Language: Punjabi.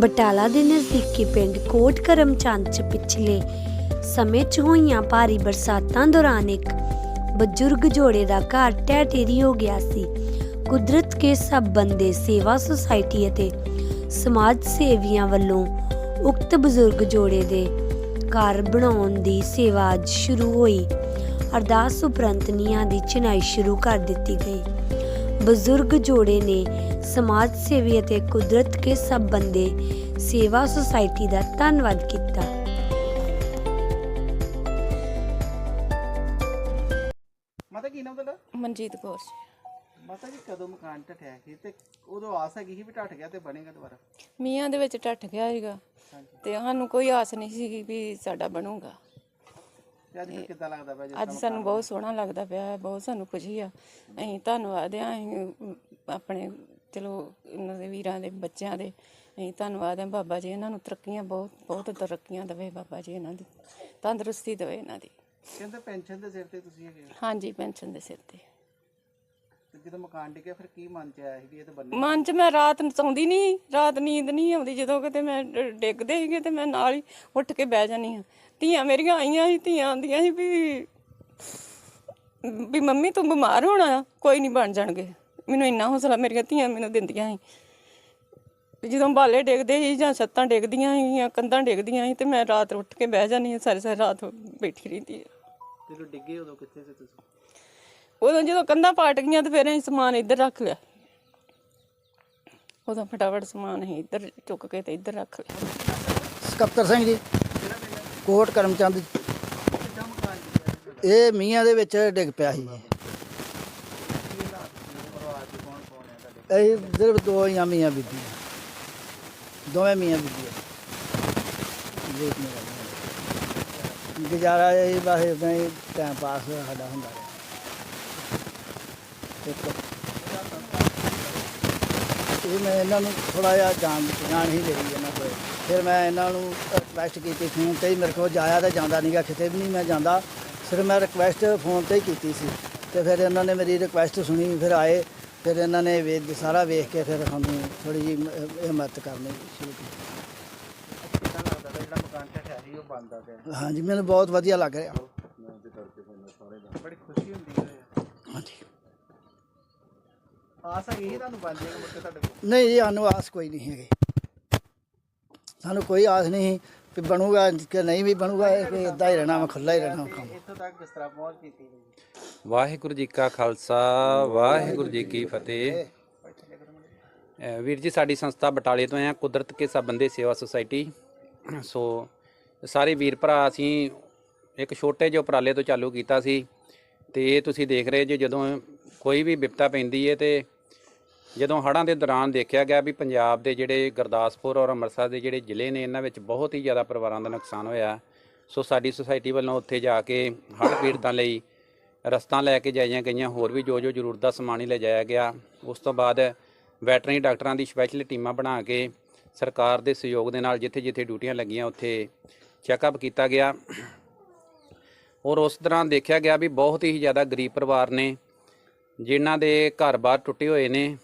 ਬਟਾਲਾ ਦੇ ਨਜ਼ਦੀਕੀ ਪਿੰਡ ਕੋਟ ਕਰਮਚੰਦ ਚ ਪਿਛਲੇ ਸਮੇਂ 'ਚ ਹੋਈਆਂ ਭਾਰੀ ਬਰਸਾਤਾਂ ਦੌਰਾਨ ਇੱਕ ਬਜ਼ੁਰਗ ਜੋੜੇ ਦਾ ਘਰ ਢਹਿ ਢੇਰੀ ਹੋ ਗਿਆ ਸੀ। ਕੁਦਰਤ ਕੇ ਸਭ ਬੰਦੇ ਸੇਵਾ ਸੁਸਾਇਟੀ ਅਤੇ ਸਮਾਜ ਸੇਵੀਆਂ ਵੱਲੋਂ ਉਕਤ ਬਜ਼ੁਰਗ ਜੋੜੇ ਦੇ ਘਰ ਬਣਾਉਣ ਦੀ ਸੇਵਾ ਅੱਜ ਸ਼ੁਰੂ ਹੋਈ। ਅਰਦਾਸ ਉਪਰੰਤ ਨੀਹਾਂ ਦੀ ਚਿਣਾਈ ਸ਼ੁਰੂ ਕਰ ਦਿੱਤੀ ਗਈ। ਬਜ਼ੁਰਗ ਜੋੜੇ ਨੇ ਸਮਾਜ ਸੇਵੀ ਅਤੇ ਕੁਦਰਤ ਕੇ ਸਭ ਬੰਦੇ ਸੇਵਾ ਸੁਸਾਇਟੀ ਦਾ ਧੰਨਵਾਦ ਕੀਤਾ। ਮਾਤਾ ਕੀ ਨਾਮ ਤੁਹਾਡਾ? ਮਨਜੀਤ ਕੌਰ ਜੀ। ਮਾਤਾ ਜੀ ਕਦੋਂ ਮਕਾਨ ਢੱਠਿਆ ਸੀ ਤੇ ਉਦੋਂ ਆਸ ਹੈਗੀ ਸੀ ਵੀ ਢੱਠ ਗਿਆ ਤੇ ਬਣੇਗਾ ਦੁਬਾਰਾ? ਮੀਆਂ ਦੇ ਵਿੱਚ ਟੱਟ ਗਿਆ ਸੀਗਾ ਤੇ ਸਾਨੂੰ ਕੋਈ ਆਸ ਨਹੀਂ ਸੀ ਵੀ ਸਾਡਾ ਬਣੂਗਾ। ਤੇ ਅੱਜ ਫਿਰ ਕਿੱਦਾਂ ਲੱਗਦਾ ਪਿਆ ਜੀ ਅੱਜ ਸਾਨੂੰ ਬਹੁਤ ਸੋਹਣਾ ਲੱਗਦਾ ਪਿਆ ਹੈ, ਬਹੁਤ ਸਾਨੂੰ ਖੁਸ਼ੀ ਆ। ਅਸੀਂ ਧੰਨਵਾਦ ਆ ਅਸੀਂ ਅਮ, ਆਪਣੇ ਚਲੋ ਇਹਨਾਂ ਦੇ ਵੀਰਾਂ ਦੇ ਬੱਚਿਆਂ ਦੇ ਅਸੀਂ ਧੰਨਵਾਦ ਆ ਬਾਬਾ ਜੀ ਇਹਨਾਂ ਨੂੰ ਤਰੱਕੀਆਂ ਬਹੁਤ ਬਹੁਤ ਤਰੱਕੀਆਂ ਦੇਵੇ ਬਾਬਾ ਜੀ ਇਹਨਾਂ ਦੀ ਤੰਦਰੁਸਤੀ ਦੇਵੇ ਇਹਨਾਂ ਦੀ। ਕਹਿੰਦੇ ਪੈਨਸ਼ਨ ਦੇ ਸਿਰ ਤੇ ਤੁਸੀਂ ਹੈਗੇ ਹੋ। ਹਾਂਜੀ ਪੈਨਸ਼ਨ ਦੇ ਸਿਰ ਤੇ। ਤੇ ਜਦੋਂ ਮਕਾਨ ਡਿੱਗਿਆ ਫਿਰ ਕੀ ਮਨ ਚ ਆਇਆ ਸੀ ਵੀ ਇਹ ਤਾਂ ਬੰਨੇ? ਮਨ 'ਚ ਮੈਂ ਰਾਤ ਨੂੰ ਸੌਂਦੀ ਨਹੀਂ ਰਾਤ ਨੀਂਦ ਨਹੀਂ ਆਉਂਦੀ ਜਦੋਂ ਕਿਤੇ ਮੈਂ ਡ- ਡਿੱਗਦੇ ਸੀਗੇ ਤੇ ਮੈਂ ਨਾਲ ਹੀ ਉੱਠ ਕੇ ਬਹਿ ਜਾਨੀ ਆ ਧੀਆਂ ਮੇਰੀਆਂ ਆਈਆਂ ਸੀ ਧੀਆਂ ਆਂਦੀਆਂ ਸੀ ਵੀ ਵੀ ਮੰਮੀ ਤੂੰ ਬਿਮਾਰ ਹੋਣਾ ਆ, ਕੋਈ ਨਹੀਂ ਬਣ ਜਾਣਗੇ। ਮੈਨੂੰ ਇੰਨਾ ਹੌਸਲਾ ਮੇਰੀਆਂ ਧੀਆਂ ਮੈਨੂੰ ਦਿੰਦੀਆਂ ਸੀ। ਵੀ ਜਦੋਂ ਬਾਲੇ ਡਿੱਗਦੇ ਸੀ ਜਾਂ ਛੱਤਾਂ ਡਿੱਗਦੀਆਂ ਸੀ ਜਾਂ ਕੰਧਾਂ ਡਿੱਗਦੀਆਂ ਸੀ ਤੇ ਮੈਂ ਰਾਤ ਉੱਠ ਕੇ ਬਹਿ ਜਾਨੀ ਆ ਸਾਰੀ ਸਾਰੀ ਰਾਤ ਬੈਠੀ ਰਹਿੰਦੀ ਆ ਜਦੋਂ ਡਿੱਗੇ ਉਦੋਂ ਕਿੱਥੇ ਸੀ ਤੁਸੀਂ? ਉਦੋਂ ਜਦੋਂ ਕੰਧਾਂ ਪਾਟ ਗਈਆਂ ਤੇ ਫਿਰ ਅਸੀਂ ਸਮਾਨ ਇੱਧਰ ਰੱਖ ਲਿਆ। ਉਦੋਂ ਫਟਾਫਟ ਸਮਾਨ ਅਸੀਂ ਇੱਧਰ ਚੁੱਕ ਕੇ ਤੇ ਇੱਧਰ ਰੱਖ ਲਿਆ। ਸਕੱਤਰ ਸਿੰਘ ਜੀ ਕੋਟ ਕਰਮਚੰਦ ਇਹ ਮੀਆਂ ਦੇ ਵਿੱਚ ਡਿੱਗ ਪਿਆ ਸੀ ਪਰਿਵਾਰ ਚ ਕੌਣ ਕੌਣ ਹੈ ਤੁਹਾਡੇ ਇਹ ਸਿਰਫ ਦੋ ਹੀ ਮੀਆਂ ਬੀਬੀਆਂ। ਦੋਵੇਂ ਮੀਆਂ ਬੀਬੀਆਂ। ਦੇਖ ਮੇਰਾ ਗੁਜ਼ਾਰਾ ਇਹ ਬਸ ਇਦਾਂ ਹੀ ਟਾਈਮ ਪਾਸ ਸਾਡਾ ਹੁੰਦਾ ਰਿਹਾ। ਇਹ ਮੈਂ ਇਹਨਾਂ ਨੂੰ ਥੋੜਾ ਜਿਹਾ ਜਾਣ ਜਾਣ ਹੀ ਲਈ ਇਹਨਾਂ ਕੋਲ। ਫਿਰ ਮੈਂ ਇਹਨਾਂ ਨੂੰ ਰਿਕਵੈਸਟ ਕੀਤੀ ਫੋਨ ਤੇ ਹੀ, ਮੇਰੇ ਕੋਲ ਜਾਇਆ ਤਾਂ ਜਾਂਦਾ ਨਹੀਂਗਾ ਕਿਤੇ ਵੀ ਨਹੀਂ ਮੈਂ ਜਾਂਦਾ। ਸਿਰਫ ਮੈਂ ਰਿਕਵੈਸਟ ਫੋਨ ਤੇ ਹੀ ਕੀਤੀ ਸੀ। ਤੇ ਫਿਰ ਇਹਨਾਂ ਨੇ ਮੇਰੀ ਰਿਕਵੈਸਟ ਸੁਣੀ, ਫਿਰ ਆਏ। ਫਿਰ ਇਹਨਾਂ ਨੇ ਵੇ- ਸਾਰਾ ਵੇਖ ਕੇ ਫਿਰ ਸਾਨੂੰ ਥੋੜੀ ਜੀ ਮਦਦ ਕਰਨੀ ਸ਼ੁਰੂ ਕੀਤੀ। ਕਿੱਦਾਂ ਲੱਗਦਾ ਪਿਆ ਜਿਹੜਾ ਮਕਾਨ ਢੱਠਿਆ ਸੀ ਉਹ ਬਣਦਾ ਪਿਆ? ਹਾਂਜੀ ਮੈਨੂੰ ਬਹੁਤ ਵਧੀਆ ਲੱਗ ਰਿਹਾ। ਬੜੀ ਖੁਸ਼ੀ ਹੁੰਦੀ ਹੈ। ਹਾਂਜੀ। ਆਸ ਹੈਗੀ ਸੀ ਤੁਹਾਨੂੰ ਬਣ ਜਾਏਗਾ ਮੁੜ ਕੇ ਤੁਹਾਡੇ ਕੋਲ? ਨਹੀਂ ਜੀ ਸਾਨੂੰ ਆਸ ਕੋਈ ਨਹੀਂ ਹੈਗੀ। ਸਾਨੂੰ ਕੋਈ ਆਸ ਨਹੀਂ ਕਿ ਬਣੂਗਾ ਕਿ ਨਹੀਂ ਵੀ ਬਣੂਗਾ ਇਹ ਇਦਾਂ ਹੀ ਰਹਿਣਾ ਵਾ ਖੁੱਲਾ ਹੀ ਰਹਿਣਾ ਕੰਮ। ਇੱਥੋਂ ਤੱਕ ਕਿਸ ਤਰ੍ਹਾਂ ਪਹੁੰਚ ਕੀਤੀ ਗਈ? ਵਾਹਿਗੁਰੂ ਜੀ ਕਾ ਖਾਲਸਾ ਵਾਹਿਗੁਰੂ ਜੀ ਕੀ ਫਤਿਹ। ਅਹ ਵੀਰ ਜੀ ਸਾਡੀ ਸੰਸਥਾ ਬਟਾਲੇ ਤੋਂ ਆ ਕੁਦਰਤ ਕੇ ਸਭ ਬੰਦੇ ਸੇਵਾ ਸੁਸਾਇਟੀ। ਸੋ ਸਾਰੇ ਵੀਰ ਭਰਾ ਅਸੀਂ ਇੱਕ ਛੋਟੇ ਜਿਹੇ ਉਪਰਾਲੇ ਤੋਂ ਚਾਲੂ ਕੀਤਾ ਸੀ। ਤੇ ਇਹ ਤੁਸੀਂ ਦੇਖ ਰਹੇ ਜੇ ਜਦੋਂ ਕੋਈ ਵੀ ਵਿਪਤਾ ਪੈਂਦੀ ਹੈ ਤੇ ਜਦੋਂ ਹੜ੍ਹਾਂ ਦੇ ਦੌਰਾਨ ਦੇਖਿਆ ਗਿਆ ਵੀ ਪੰਜਾਬ ਦੇ ਜਿਹੜੇ ਗੁਰਦਾਸਪੁਰ ਔਰ ਅੰਮ੍ਰਿਤਸਰ ਦੇ ਜਿਹੜੇ ਜ਼ਿਲ੍ਹੇ ਨੇ, ਇਹਨਾਂ ਵਿੱਚ ਬਹੁਤ ਹੀ ਜ਼ਿਆਦਾ ਪਰਿਵਾਰਾਂ ਦਾ ਨੁਕਸਾਨ ਹੋਇਆ। ਸੋ ਸਾਡੀ ਸੁਸਾਇਟੀ ਵੱਲੋਂ ਉੱਥੇ ਜਾ ਕੇ ਹੜ੍ਹ ਪੀੜਤਾਂ ਲਈ ਰਸਤਾ ਲੈ ਕੇ ਜਾਈਆਂ ਗਈਆਂ, ਹੋਰ ਵੀ ਜੋ ਜੋ ਜ਼ਰੂਰਤ ਦਾ ਸਮਾਨ ਹੀ ਲਿਜਾਇਆ ਗਿਆ। ਉਸ ਤੋਂ ਬਾਅਦ ਵੈਟਰਨਰੀ ਡਾਕਟਰਾਂ ਦੀ ਸਪੈਸ਼ਲ ਟੀਮਾਂ ਬਣਾ ਕੇ ਸਰਕਾਰ ਦੇ ਸਹਿਯੋਗ ਦੇ ਨਾਲ ਜਿੱਥੇ ਜਿੱਥੇ ਡਿਊਟੀਆਂ ਲੱਗੀਆਂ, ਉੱਥੇ ਚੈੱਕਅਪ ਕੀਤਾ ਗਿਆ। ਔਰ ਉਸ ਦੌਰਾਨ ਦੇਖਿਆ ਗਿਆ ਵੀ ਬਹੁਤ ਹੀ ਜ਼ਿਆਦਾ ਗਰੀਬ ਪਰਿਵਾਰ ਨੇ, ਜਿਨ੍ਹਾਂ ਦੇ ਘਰ-ਬਾਰ ਟੁੱਟੇ ਹੋਏ ਨੇ।